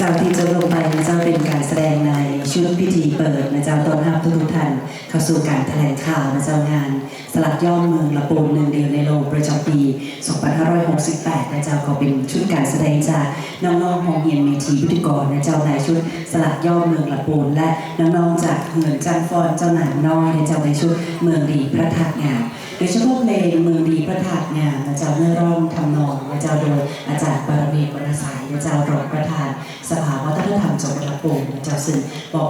จ้าที่จะลงไปนะเจ้าเป็นการแสดงในชุดพิธีเปิดนะเจ้าต้อนรับทุกท่านเข้าสู่การแถลงข่าวนะเจ้างาน สลักย่อมเมืองละปูนหนึ่งเดียวในโลกประจำปี 2568นะเจ้าก็เป็นชุดการแสดงจากน้องๆโรงเรียนเมทีพิธีกรนะเจ้าในชุดสลักย่อมเมืองละปูนและน้องๆจากเมืองจันฟอนเจ้าหนานน้อยนะเจ้าในชุดเมืองดีพระธาตุงามโดยเฉพาะเพลงเมืองดีพระธาตุงามนะเจ้าเมื่อร้องทำนองนะเจ้าโดยอาจารย์ปรเมศวรสายนะเจ้ารองประธาน สภาวัฒนธรรมจังหวัดลำพูนนะเจ้าซึ่งบอก